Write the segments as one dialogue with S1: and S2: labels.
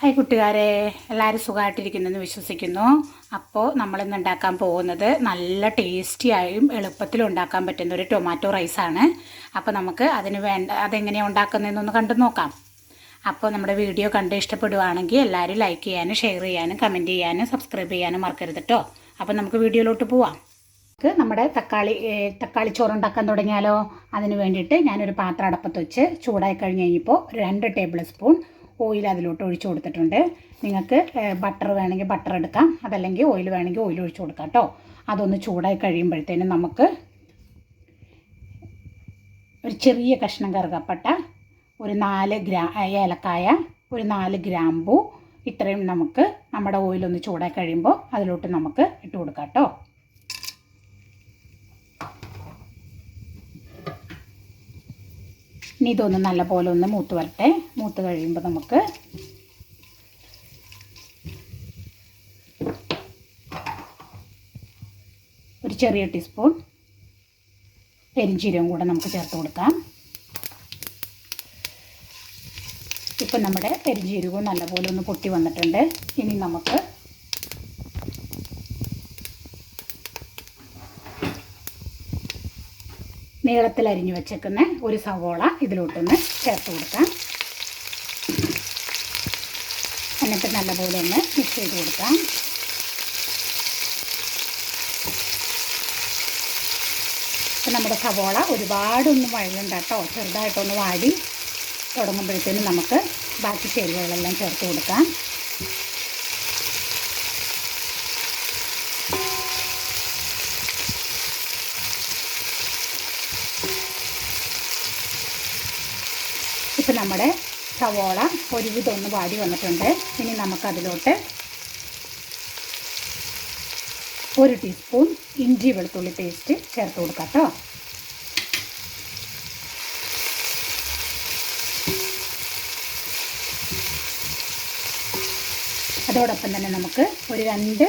S1: hi കുട്ടുകാരെ എല്ലാവരും സുഖമായിട്ടിരിക്കുന്നെന്ന് വിശ്വസിക്കുന്നു അപ്പോൾ നമ്മളിന്ന് ഉണ്ടാക്കാൻ പോകുന്നത് നല്ല ടേസ്റ്റിയായും എളുപ്പത്തിൽ ഉണ്ടാക്കാൻ പറ്റുന്ന ഒരു ടൊമാറ്റോ റൈസാണ് അപ്പോൾ നമുക്ക് അതിന് വേണ്ട അതെങ്ങനെയാണ് ഉണ്ടാക്കുന്നതെന്നൊന്ന് കണ്ടു നോക്കാം അപ്പോൾ നമ്മുടെ വീഡിയോ കണ്ട് ഇഷ്ടപ്പെടുവാണെങ്കിൽ എല്ലാവരും ലൈക്ക് ചെയ്യാനും ഷെയർ ചെയ്യാനും കമൻറ്റ് ചെയ്യാനും സബ്സ്ക്രൈബ് ചെയ്യാനും മറക്കരുത് കേട്ടോ അപ്പോൾ നമുക്ക് വീഡിയോയിലോട്ട് പോവാം നമുക്ക് നമ്മുടെ തക്കാളി തക്കാളി ചോറ് ഉണ്ടാക്കാൻ തുടങ്ങിയാലോ അതിന് വേണ്ടിയിട്ട് ഞാനൊരു പാത്രം അടപ്പത്ത് വെച്ച് ചൂടായി കഴിഞ്ഞ് കഴിഞ്ഞപ്പോൾ രണ്ട് ടേബിൾ സ്പൂൺ ഓയിൽ അതിലോട്ട് ഒഴിച്ചു കൊടുത്തിട്ടുണ്ട് നിങ്ങൾക്ക് ബട്ടർ വേണമെങ്കിൽ ബട്ടർ എടുക്കാം അതല്ലെങ്കിൽ ഓയിൽ വേണമെങ്കിൽ ഓയിൽ ഒഴിച്ചു കൊടുക്കാം കേട്ടോ അതൊന്ന് ചൂടായി കഴിയുമ്പോഴത്തേനും നമുക്ക് ഒരു ചെറിയ കഷ്ണം കറുകപ്പട്ട ഒരു നാല് ഗ്രാ ഏലക്കായ ഒരു നാല് ഗ്രാമ്പൂ ഇത്രയും നമുക്ക് നമ്മുടെ ഓയിലൊന്ന് ചൂടായി കഴിയുമ്പോൾ അതിലോട്ട് നമുക്ക് ഇട്ട് കൊടുക്കാം കേട്ടോ ഇനി ഇതൊന്ന് നല്ലപോലെ ഒന്ന് മൂത്ത് വരട്ടെ മൂത്ത് കഴിയുമ്പോൾ നമുക്ക് ഒരു ചെറിയ ടീസ്പൂൺ പെരിഞ്ചീരവും കൂടെ നമുക്ക് ചേർത്ത് കൊടുക്കാം ഇപ്പം നമ്മുടെ പെരിഞ്ചീരവും നല്ലപോലെ ഒന്ന് പൊട്ടി വന്നിട്ടുണ്ട് ഇനി നമുക്ക് നീളത്തിൽ അരിഞ്ഞു വെച്ചേക്കുന്ന ഒരു സവോള ഇതിലോട്ടൊന്ന് ചേർത്ത് കൊടുക്കാം എന്നിട്ട് നല്ലപോലെ ഒന്ന് മിക്സ് ചെയ്ത് കൊടുക്കാം ഇപ്പം നമ്മുടെ സവോള ഒരുപാടൊന്നും വഴങ്ങണ്ട കേട്ടോ ചെറുതായിട്ടൊന്ന് വാടി തുടങ്ങുമ്പോഴത്തേനും നമുക്ക് ബാക്കി ചേരുവകളെല്ലാം ചേർത്ത് കൊടുക്കാം ഇപ്പം നമ്മുടെ സവോള ഒരു വിധമൊന്ന് വാടി വന്നിട്ടുണ്ട് ഇനി നമുക്കതിലോട്ട് ഒരു ടീസ്പൂൺ ഇഞ്ചി വെളുത്തുള്ളി പേസ്റ്റ് ചേർത്ത് കൊടുക്കാം കേട്ടോ അതോടൊപ്പം തന്നെ നമുക്ക് ഒരു രണ്ട്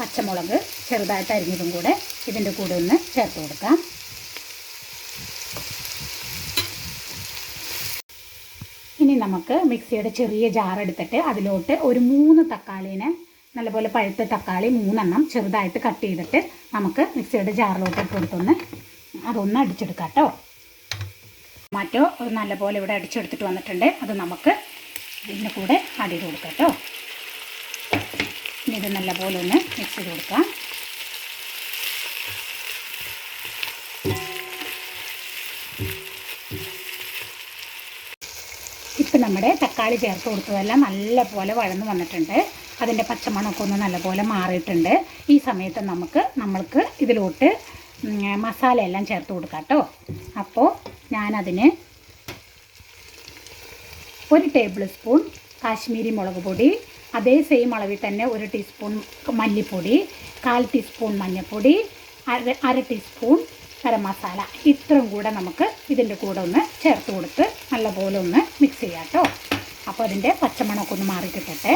S1: പച്ചമുളക് ചെറുതായിട്ട് അരിഞ്ഞതും കൂടെ ഇതിൻ്റെ കൂടെ ഒന്ന് ചേർത്ത് കൊടുക്കാം ഇനി നമുക്ക് മിക്സിയുടെ ചെറിയ ജാർ എടുത്തിട്ട് അതിലോട്ട് ഒരു മൂന്ന് തക്കാളീനെ നല്ലപോലെ പഴുത്ത തക്കാളി മൂന്നെണ്ണം ചെറുതായിട്ട് കട്ട് ചെയ്തിട്ട് നമുക്ക് മിക്സിയുടെ ജാറിലോട്ട് കൊടുത്തൊന്ന് അതൊന്ന് അടിച്ചെടുക്കാം കേട്ടോ ടൊമാറ്റോ നല്ലപോലെ ഇവിടെ അടിച്ചെടുത്തിട്ട് വന്നിട്ടുണ്ട് അത് നമുക്ക് ഇതിന് കൂടെ അടിയിൽ കൊടുക്കാം കേട്ടോ ഇനി ഇത് നല്ലപോലെ ഒന്ന് മിക്സ് ചെയ്ത് കൊടുക്കാം നമ്മുടെ തക്കാളി ചേർത്ത് കൊടുത്തതെല്ലാം നല്ലപോലെ വഴന്ന് വന്നിട്ടുണ്ട് അതിൻ്റെ പച്ചമണമൊക്കെ ഒന്ന് നല്ലപോലെ മാറിയിട്ടുണ്ട് ഈ സമയത്ത് നമുക്ക് നമ്മൾക്ക് ഇതിലോട്ട് മസാലയെല്ലാം ചേർത്ത് കൊടുക്കാം കേട്ടോ അപ്പോൾ ഞാനതിന് ഒരു ടേബിൾ സ്പൂൺ കാശ്മീരി മുളക് പൊടി അതേ സെയിം അളവിൽ തന്നെ ഒരു ടീസ്പൂൺ മല്ലിപ്പൊടി കാൽ ടീസ്പൂൺ മഞ്ഞൾപ്പൊടി അര അര ടീസ്പൂൺ ഗരമസാല ഇത്രയും കൂടെ നമുക്ക് ഇതിൻ്റെ കൂടെ ഒന്ന് ചേർത്ത് കൊടുത്ത് നല്ലപോലെ ഒന്ന് മിക്സ് ചെയ്യാം കേട്ടോ അപ്പോൾ അതിൻ്റെ പച്ചമണമൊക്കെ ഒന്ന് മാറി കിട്ടട്ടെ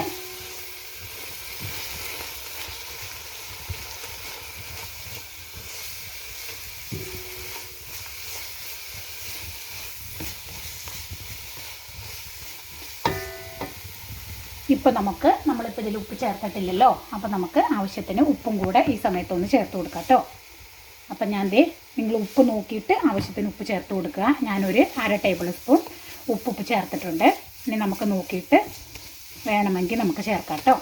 S1: ഇപ്പോൾ നമുക്ക് നമ്മളിപ്പോൾ ഇതിൽ ഉപ്പ് ചേർത്തിട്ടില്ലല്ലോ അപ്പോൾ നമുക്ക് ആവശ്യത്തിന് ഉപ്പും കൂടെ ഈ സമയത്തൊന്ന് ചേർത്ത് കൊടുക്കാം കേട്ടോ അപ്പം ഞാൻ ദേ നിങ്ങൾ ഉപ്പ് നോക്കിയിട്ട് ആവശ്യത്തിന് ഉപ്പ് ചേർത്ത് കൊടുക്കുക ഞാനൊരു അര ടേബിൾ സ്പൂൺ ഉപ്പ് ഉപ്പ് ചേർത്തിട്ടുണ്ട് ഇനി നമുക്ക് നോക്കിയിട്ട് വേണമെങ്കിൽ നമുക്ക് ചേർക്കാം കേട്ടോ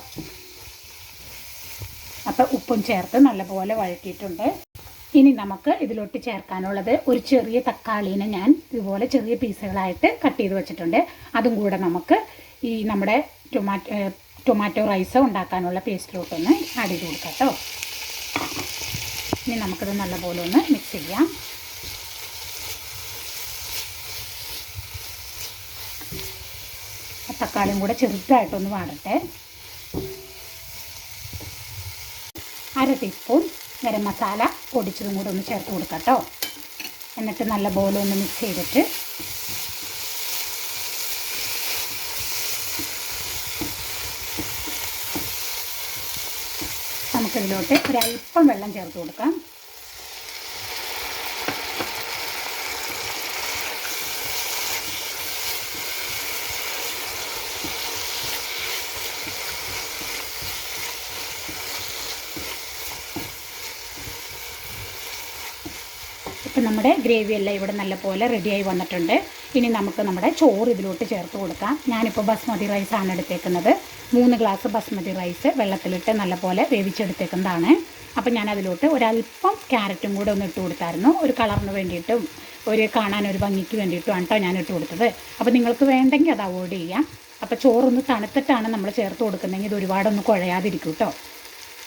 S1: അപ്പോൾ ഉപ്പും ചേർത്ത് നല്ലപോലെ വഴറ്റിയിട്ടുണ്ട് ഇനി നമുക്ക് ഇതിലോട്ട് ചേർക്കാനുള്ളത് ഒരു ചെറിയ തക്കാളീനെ ഞാൻ ഇതുപോലെ ചെറിയ പീസുകളായിട്ട് കട്ട് ചെയ്ത് വെച്ചിട്ടുണ്ട് അതും കൂടെ നമുക്ക് ഈ നമ്മുടെ ടൊമാറ്റോ ടൊമാറ്റോ റൈസ് ഉണ്ടാക്കാനുള്ള പേസ്റ്റിലോട്ടൊന്ന് ആഡ് ചെയ്ത് കൊടുക്കാം കേട്ടോ ഇനി നമുക്കത് നല്ലപോലെ ഒന്ന് മിക്സ് ചെയ്യാം തക്കാളിയും കൂടെ ചെറുതായിട്ടൊന്ന് വാടട്ടെ അര ടീസ്പൂൺ ഗരം മസാല പൊടിച്ചതും കൂടെ ഒന്ന് ചേർത്ത് കൊടുക്കാം കേട്ടോ എന്നിട്ട് നല്ലപോലെ ഒന്ന് മിക്സ് ചെയ്തിട്ട് നമുക്കിതിലോട്ട് ഒരല്പം വെള്ളം ചേർത്ത് കൊടുക്കാം ഇപ്പം നമ്മുടെ ഗ്രേവി എല്ലാം ഇവിടെ നല്ലപോലെ റെഡിയായി വന്നിട്ടുണ്ട് ഇനി നമുക്ക് നമ്മുടെ ചോറ് ഇതിലോട്ട് ചേർത്ത് കൊടുക്കാം ഞാനിപ്പോൾ ബസ്മതി റൈസാണ് എടുത്തേക്കുന്നത് മൂന്ന് ഗ്ലാസ് ബസ്മതി റൈസ് വെള്ളത്തിലിട്ട് നല്ലപോലെ വേവിച്ചെടുത്തേക്കുന്നതാണ് അപ്പം ഞാൻ അതിലോട്ട് ഒരല്പം ക്യാരറ്റും കൂടെ ഒന്ന് ഇട്ട് കൊടുത്തായിരുന്നു ഒരു കളറിന് വേണ്ടിയിട്ടും ഒരു കാണാൻ ഒരു ഭംഗിക്ക് വേണ്ടിയിട്ടുമാണ് കേട്ടോ ഞാൻ ഇട്ട് കൊടുത്തത് അപ്പോൾ നിങ്ങൾക്ക് വേണ്ടെങ്കിൽ അത് അവോയ്ഡ് ചെയ്യാം അപ്പോൾ ചോറൊന്ന് തണുത്തിട്ടാണ് നമ്മൾ ചേർത്ത് കൊടുക്കുന്നതെങ്കിൽ ഇത് ഒരുപാടൊന്ന് കുഴയാതിരിക്കും കേട്ടോ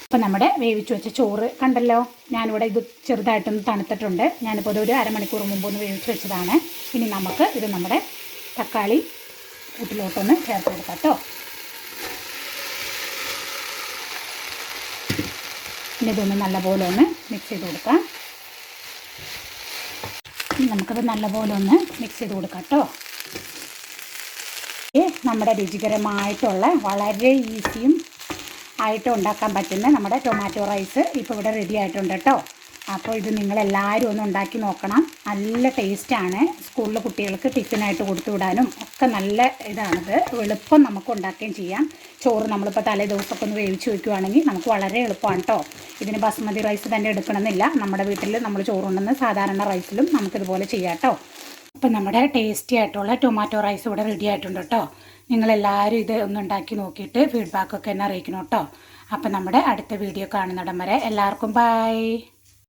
S1: അപ്പോൾ നമ്മുടെ വേവിച്ചു വെച്ച ചോറ് കണ്ടല്ലോ ഞാനിവിടെ ഇത് ചെറുതായിട്ടൊന്ന് തണുത്തിട്ടുണ്ട് ഞാനിപ്പോൾ ഒരു അരമണിക്കൂർ മുമ്പ് ഒന്ന് വേവിച്ച് വെച്ചതാണ് ഇനി നമുക്ക് ഇത് നമ്മുടെ തക്കാളി കൂട്ടിലോട്ടൊന്ന് ചേർത്ത് കൊടുക്കാം കേട്ടോ ഇനി ഇതൊന്ന് നല്ലപോലെ ഒന്ന് മിക്സ് ചെയ്ത് കൊടുക്കാം നമുക്കത് നല്ലപോലെ ഒന്ന് മിക്സ് ചെയ്ത് കൊടുക്കാം കേട്ടോ നമ്മുടെ രുചികരമായിട്ടുള്ള വളരെ ഈസിയും ആയിട്ട് ഉണ്ടാക്കാൻ പറ്റുന്ന നമ്മുടെ ടൊമാറ്റോ റൈസ് ഇപ്പോൾ ഇവിടെ റെഡി ആയിട്ടുണ്ട് കേട്ടോ അപ്പോൾ ഇത് നിങ്ങളെല്ലാവരും ഒന്ന് ഉണ്ടാക്കി നോക്കണം നല്ല ടേസ്റ്റാണ് സ്കൂളിലെ കുട്ടികൾക്ക് ടിഫിനായിട്ട് കൊടുത്തു വിടാനും ഒക്കെ നല്ല ഇതാണിത് എളുപ്പം നമുക്ക് ഉണ്ടാക്കുകയും ചെയ്യാം ചോറ് നമ്മളിപ്പോൾ തലേ ദിവസമൊക്കെ ഒന്ന് വേവിച്ച് വയ്ക്കുവാണെങ്കിൽ നമുക്ക് വളരെ എളുപ്പമാണ് കേട്ടോ ഇതിന് ബസ്മതി റൈസ് തന്നെ എടുക്കണമെന്നില്ല നമ്മുടെ വീട്ടിൽ നമ്മൾ ചോറുണ്ടെന്ന് സാധാരണ റൈസിലും നമുക്കിതുപോലെ ചെയ്യാം കേട്ടോ അപ്പം നമ്മുടെ ടേസ്റ്റി ആയിട്ടുള്ള ടൊമാറ്റോ റൈസ് ഇവിടെ റെഡി ആയിട്ടുണ്ട് കേട്ടോ നിങ്ങളെല്ലാവരും ഇത് ഒന്നുണ്ടാക്കി നോക്കിയിട്ട് ഫീഡ്ബാക്കൊക്കെ എന്നെ അറിയിക്കണം കേട്ടോ അപ്പം നമ്മുടെ അടുത്ത വീഡിയോ കാണുന്നിടം വരെ എല്ലാവർക്കും ബൈ